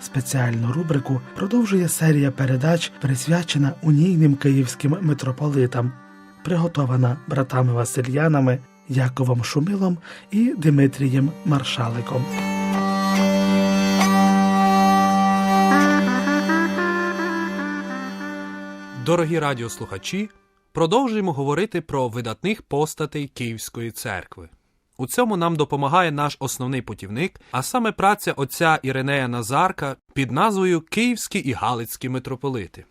Спеціальну рубрику продовжує серія передач, присвячена унійним київським митрополитам, приготована братами Васильянами Яковом Шумилом і Димитрієм Маршаликом. Дорогі радіослухачі, продовжуємо говорити про видатних постатей Київської церкви. У цьому нам допомагає наш основний путівник, а саме праця отця Іринея Назарка під назвою Київські і Галицькі митрополити.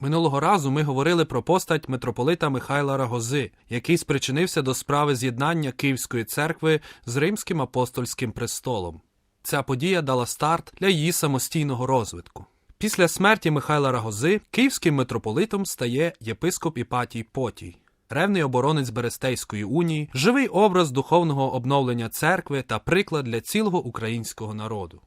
Минулого разу ми говорили про постать митрополита Михайла Рагози, який спричинився до справи з'єднання Київської церкви з Римським апостольським престолом. Ця подія дала старт для її самостійного розвитку. Після смерті Михайла Рагози київським митрополитом стає єпископ Іпатій Потій, ревний оборонець Берестейської унії, живий образ духовного обновлення церкви та приклад для цілого українського народу.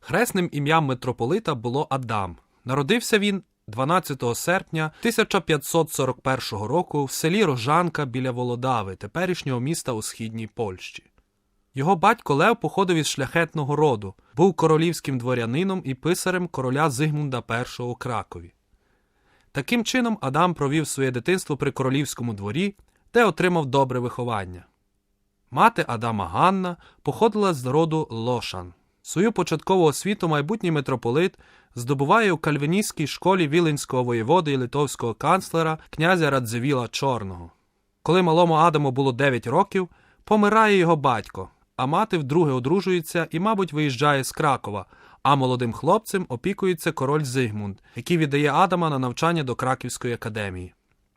Хресним ім'ям митрополита було Адам. Народився він 12 серпня 1541 року в селі Рожанка біля Володави, теперішнього міста у східній Польщі. Його батько Лев походив із шляхетного роду, був королівським дворянином і писарем короля Зигмунда І у Кракові. Таким чином Адам провів своє дитинство при королівському дворі, де отримав добре виховання. Мати Адама Ганна походила з роду Лошан. Свою початкову освіту майбутній митрополит здобуває у кальвіністській школі віленського воєводи і литовського канцлера князя Радзивіла Чорного. Коли малому Адаму було 9 років, помирає його батько, а мати вдруге одружується і, мабуть, виїжджає з Кракова, а молодим хлопцем опікується король Зигмунд, який віддає Адама на навчання до Краківської академії.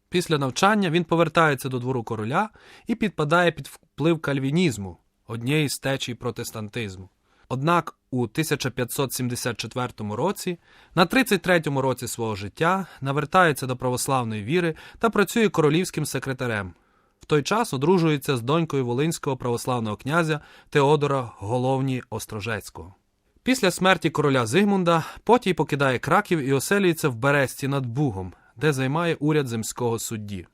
Після навчання він повертається до двору короля і підпадає під вплив кальвінізму, однієї з течій протестантизму. Однак у 1574 році, на 33-му році свого життя, навертається до православної віри та працює королівським секретарем. В той час одружується з донькою волинського православного князя Теодора Головні Острожецького. Після смерті короля Зигмунда Потій покидає Краків і оселюється в Бересті над Бугом, де займає уряд земського судді.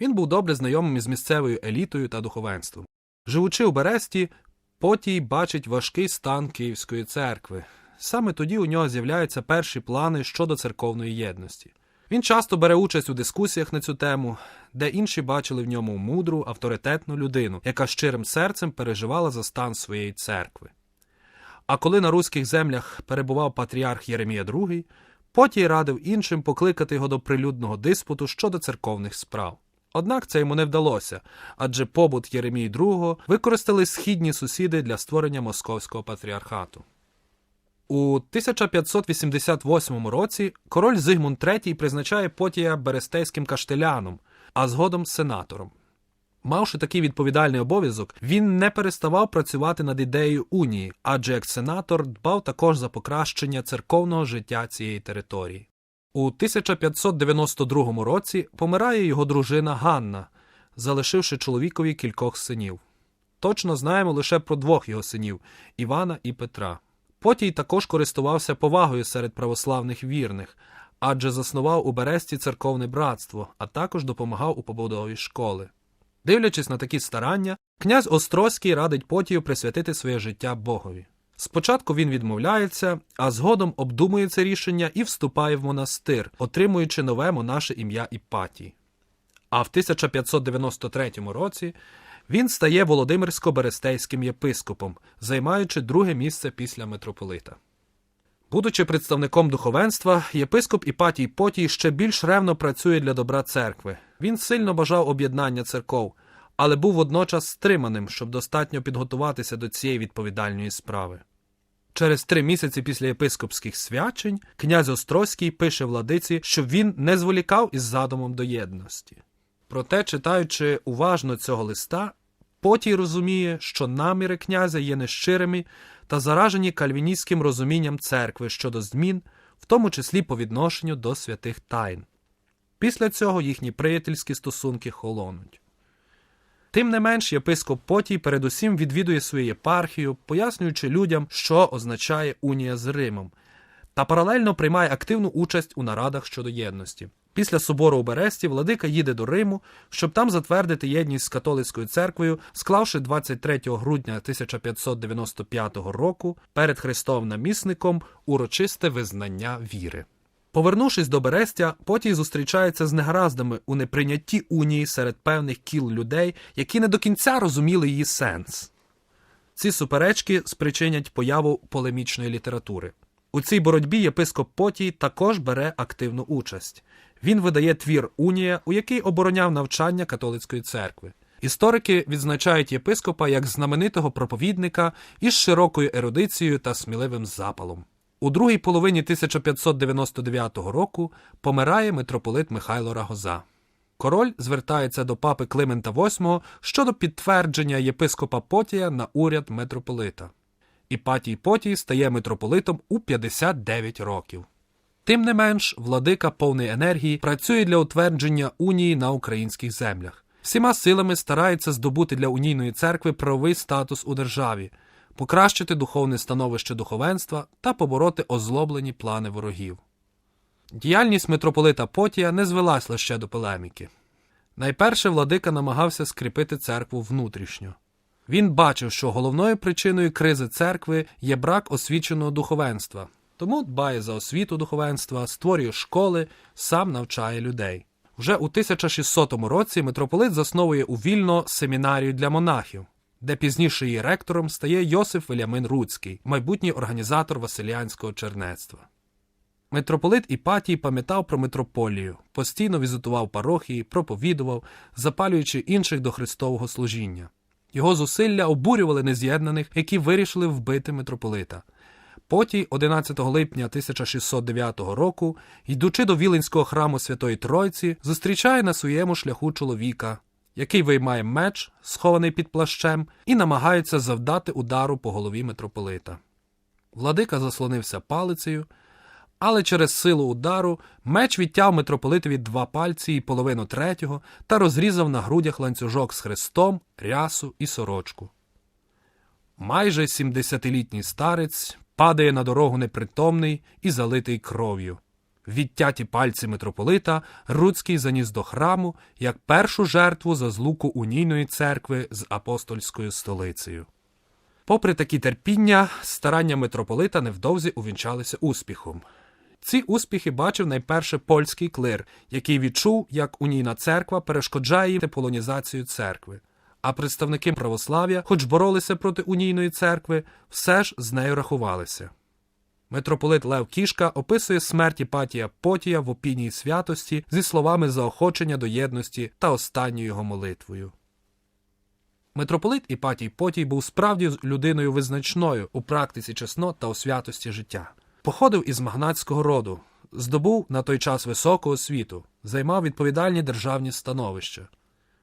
Він був добре знайомим із місцевою елітою та духовенством. Живучи у Бересті, Потій бачить важкий стан Київської церкви. Саме тоді у нього з'являються перші плани щодо церковної єдності. Він часто бере участь у дискусіях на цю тему, де інші бачили в ньому мудру, авторитетну людину, яка щирим серцем переживала за стан своєї церкви. А коли на руських землях перебував патріарх Єремія II, Потій радив іншим покликати його до прилюдного диспуту щодо церковних справ. Однак це йому не вдалося, адже побут Єремії II використали східні сусіди для створення московського патріархату. У 1588 році король Зигмунд III призначає Потія берестейським каштеляном, а згодом сенатором. Мавши такий відповідальний обов'язок, він не переставав працювати над ідеєю унії, адже як сенатор дбав також за покращення церковного життя цієї території. У 1592 році помирає його дружина Ганна, залишивши чоловікові кількох синів. Точно знаємо лише про двох його синів Івана і Петра. Потій також користувався повагою серед православних вірних, адже заснував у Бересті церковне братство, а також допомагав у побудові школи. Дивлячись на такі старання, князь Острозький радить Потію присвятити своє життя Богові. Спочатку він відмовляється, а згодом обдумує це рішення і вступає в монастир, отримуючи нове монаше ім'я Іпатій. А в 1593 році він стає Володимирсько-Берестейським єпископом, займаючи друге місце після митрополита. Будучи представником духовенства, єпископ Іпатій Потій ще більш ревно працює для добра церкви. Він сильно бажав об'єднання церков, але був водночас стриманим, щоб достатньо підготуватися до цієї відповідальної справи. Через три місяці після єпископських свячень князь Острозький пише владиці, щоб він не зволікав із задумом до єдності. Проте, читаючи уважно цього листа, Потій розуміє, що наміри князя є нещирими та заражені кальвіністським розумінням церкви щодо змін, в тому числі по відношенню до святих тайн. Після цього їхні приятельські стосунки холонуть. Тим не менш, єпископ Потій передусім відвідує свою єпархію, пояснюючи людям, що означає унія з Римом, та паралельно приймає активну участь у нарадах щодо єдності. Після собору у Бересті владика їде до Риму, щоб там затвердити єдність з католицькою церквою, склавши 23 грудня 1595 року перед Христовим намісником урочисте визнання віри. Повернувшись до Берестя, Потій зустрічається з негараздами у неприйнятті унії серед певних кіл людей, які не до кінця розуміли її сенс. Ці суперечки спричинять появу полемічної літератури. У цій боротьбі єпископ Потій також бере активну участь. Він видає твір Унія, у який обороняв навчання католицької церкви. Історики відзначають єпископа як знаменитого проповідника із широкою ерудицією та сміливим запалом. У другій половині 1599 року помирає митрополит Михайло Рагоза. Король звертається до папи Климента VIII щодо підтвердження єпископа Потія на уряд митрополита. Іпатій Потій стає митрополитом у 59 років. Тим не менш, владика повний енергії працює для утвердження унії на українських землях. Всіма силами старається здобути для унійної церкви правовий статус у державі, покращити духовне становище духовенства та побороти озлоблені плани ворогів. Діяльність митрополита Потія не звелась лише до полеміки. Найперше владика намагався скріпити церкву внутрішньо. Він бачив, що головною причиною кризи церкви є брак освіченого духовенства, тому дбає за освіту духовенства, створює школи, сам навчає людей. Вже у 1600 році митрополит засновує у Вільно семінарію для монахів, де пізніше її ректором стає Йосиф Вельямин Руцький, майбутній організатор Василіанського чернецтва. Митрополит Іпатій пам'ятав про митрополію, постійно візитував парохії, проповідував, запалюючи інших до Христового служіння. Його зусилля обурювали нез'єднаних, які вирішили вбити митрополита. Потій, 11 липня 1609 року, йдучи до Віленського храму Святої Тройці, зустрічає на своєму шляху чоловіка, який виймає меч, схований під плащем, і намагається завдати удару по голові митрополита. Владика заслонився палицею, але через силу удару меч відтяв митрополитові два пальці і половину третього та розрізав на грудях ланцюжок з хрестом, рясу і сорочку. Майже 70-літній старець падає на дорогу непритомний і залитий кров'ю. Відтяті пальці митрополита Руцький заніс до храму як першу жертву за злуку унійної церкви з апостольською столицею. Попри такі терпіння, старання митрополита невдовзі увінчалися успіхом. Ці успіхи бачив найперше польський клир, який відчув, як унійна церква перешкоджає їм полонізацію церкви. А представники православ'я, хоч боролися проти унійної церкви, все ж з нею рахувалися. Митрополит Лев Кішка описує смерть Іпатія Потія в опінії святості зі словами заохочення до єдності та останньою його молитвою. Митрополит Іпатій Потій був справді людиною визначною у практиці чеснот та у святості життя. Походив із магнатського роду, здобув на той час високу освіту, займав відповідальні державні становища.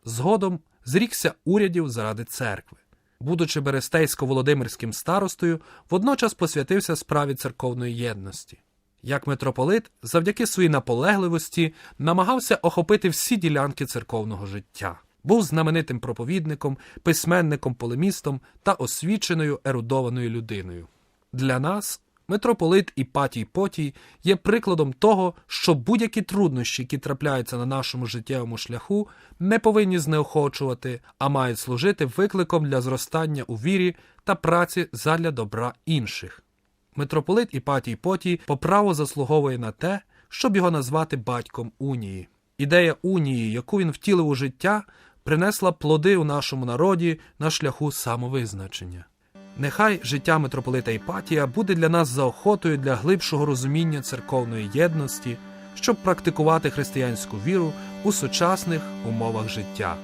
Згодом зрікся урядів заради церкви. Будучи Берестейсько-Володимирським старостою, водночас посвятився справі церковної єдності. Як митрополит, завдяки своїй наполегливості, намагався охопити всі ділянки церковного життя. Був знаменитим проповідником, письменником, полемістом та освіченою ерудованою людиною. Для нас митрополит Іпатій Потій є прикладом того, що будь-які труднощі, які трапляються на нашому життєвому шляху, не повинні знеохочувати, а мають служити викликом для зростання у вірі та праці задля добра інших. Митрополит Іпатій Потій по праву заслуговує на те, щоб його назвати батьком унії. Ідея унії, яку він втілив у життя, принесла плоди у нашому народі на шляху самовизначення. Нехай життя митрополита Іпатія буде для нас заохотою для глибшого розуміння церковної єдності, щоб практикувати християнську віру у сучасних умовах життя.